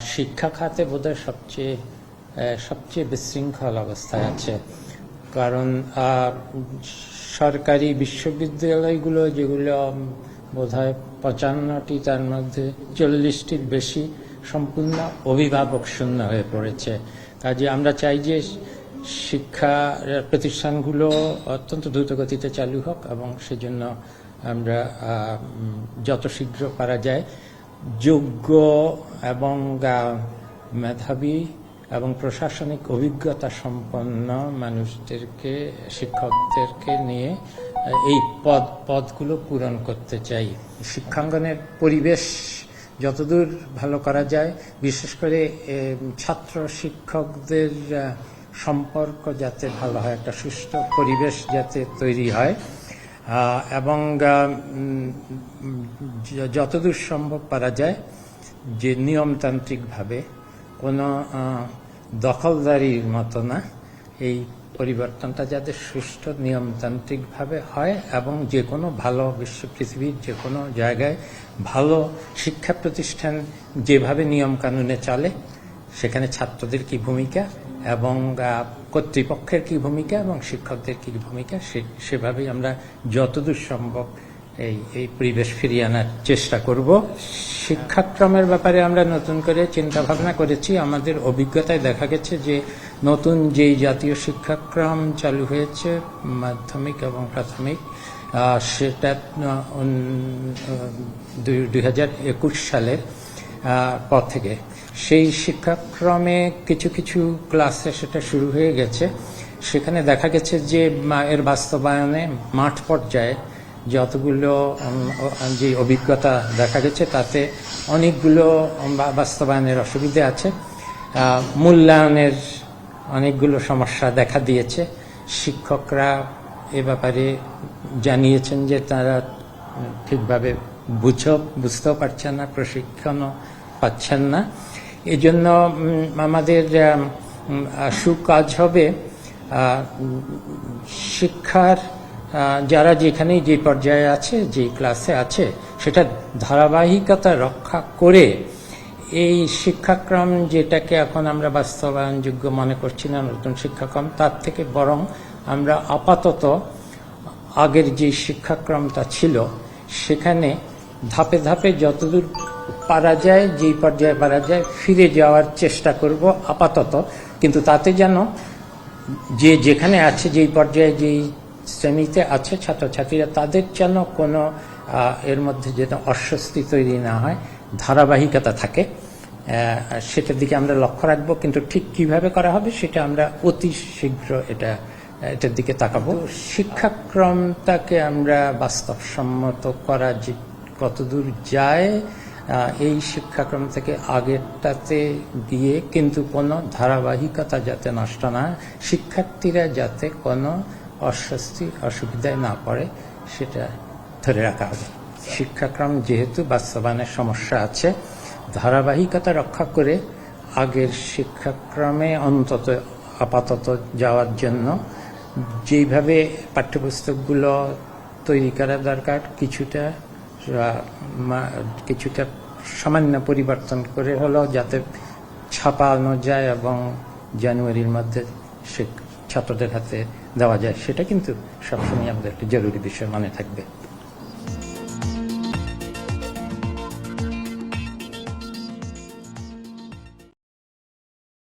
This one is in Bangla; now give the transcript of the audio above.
শিক্ষা খাতে বোধহয় সবচেয়ে সবচেয়ে বিশৃঙ্খল অবস্থায় আছে। কারণ সরকারি বিশ্ববিদ্যালয়গুলো যেগুলো বোধহয় পঁচান্নটি, তার মধ্যে চল্লিশটির বেশি সম্পূর্ণ অভিভাবক শূন্য হয়ে পড়েছে। কাজে আমরা চাই যে শিক্ষা প্রতিষ্ঠানগুলো অত্যন্ত দ্রুতগতিতে চালু হোক এবং সেজন্য আমরা যত শীঘ্র পারা যায় যোগ্য এবং মেধাবী এবং প্রশাসনিক অভিজ্ঞতা সম্পন্ন মানুষদেরকে, শিক্ষকদেরকে নিয়ে এই পদ, পদগুলো পূরণ করতে চাই। শিক্ষাঙ্গনের পরিবেশ যতদূর ভালো করা যায়, বিশেষ করে ছাত্র শিক্ষকদের সম্পর্ক যাতে ভালো হয়, একটা সুষ্ঠু পরিবেশ যাতে তৈরি হয় এবং যতদূর সম্ভব পারা যায় যে নিয়মতান্ত্রিকভাবে কোনো দখলদারির মতো না এই পরিবর্তনটা যাতে সুষ্ঠু নিয়মতান্ত্রিকভাবে হয় এবং যে কোনো ভালো বিশ্ব পৃথিবীর যে কোনো জায়গায় ভালো শিক্ষা প্রতিষ্ঠান যেভাবে নিয়ম কানুনে চলে সেখানে ছাত্রদের কি ভূমিকা এবং কর্তৃপক্ষের কি ভূমিকা এবং শিক্ষকদের কি ভূমিকা সেভাবেই আমরা যতদূর সম্ভব এই এই পরিবেশ ফিরিয়ে আনার চেষ্টা করব। শিক্ষাক্রমের ব্যাপারে আমরা নতুন করে চিন্তা ভাবনা করেছি। আমাদের অভিজ্ঞতায় দেখা গেছে যে নতুন যেই জাতীয় শিক্ষাক্রম চালু হয়েছে, মাধ্যমিক এবং প্রাথমিক সেটা দুই হাজার একুশ সালের পর থেকে। সেই শিক্ষাক্রমে কিছু কিছু ক্লাসে সেটা শুরু হয়ে গেছে। সেখানে দেখা গেছে যে এর বাস্তবায়নে মাঠ পর্যায়ে যতগুলো যে অভিজ্ঞতা দেখা গেছে, তাতে অনেকগুলো বাস্তবায়নের অসুবিধে আছে। মূল্যায়নের অনেকগুলো সমস্যা দেখা দিয়েছে। শিক্ষকরা এ ব্যাপারে জানিয়েছেন যে, তারা ঠিকভাবে বুঝো, বুঝতেও পারছেন না, প্রশিক্ষণও পাচ্ছেন না। এই জন্য আমাদের সুকাজ হবে। শিক্ষার যারা যেখানেই যে পর্যায়ে আছে, যে ক্লাসে আছে, সেটা ধারাবাহিকতা রক্ষা করে এই শিক্ষাক্রম যেটাকে এখন আমরা বাস্তবায়নযোগ্য মনে করছি না, নতুন শিক্ষাক্রম, তার থেকে বরং আমরা আপাতত আগের যে শিক্ষাক্রমটা ছিল, সেখানে ধাপে ধাপে যতদূর পারা যায় যেই পর্যায়ে পারা যায় ফিরে যাওয়ার চেষ্টা করব আপাতত। কিন্তু তাতে যেন যে যেখানে আছে যেই পর্যায়ে যেই শ্রেণীতে আছে ছাত্রছাত্রীরা তাদের যেন কোনো এর মধ্যে যেন অস্বস্তি তৈরি না হয় ধারাবাহিকতা থাকে সেটার দিকে আমরা লক্ষ্য রাখব। কিন্তু ঠিক কীভাবে করা হবে সেটা আমরা অতি শীঘ্র এটা এটার দিকে তাকাবো। শিক্ষাক্রমটাকে আমরা বাস্তবসম্মত করা যে কতদূর যায় এই শিক্ষাক্রম থেকে আগেরটাতে গিয়ে কিন্তু কোনো ধারাবাহিকতা যাতে নষ্ট না শিক্ষার্থীরা যাতে কোনো অস্বস্তি, অসুবিধায় না পড়ে, সেটা ধরে রাখা হবে। শিক্ষাক্রম যেহেতু বাস্তবায়নের সমস্যা আছে, ধারাবাহিকতা রক্ষা করে আগের শিক্ষাক্রমে অন্তত আপাতত যাওয়ার জন্য যেইভাবে পাঠ্যপুস্তকগুলো তৈরি করা দরকার, কিছুটা কিছুটা সামান্য পরিবর্তন করে হলো যাতে ছাপানো যায় এবং জানুয়ারির মধ্যে সে ছাত্রদের হাতে দেওয়া যায়, সেটা কিন্তু সবসময় আমাদের একটা জরুরি বিষয় মনে থাকবে।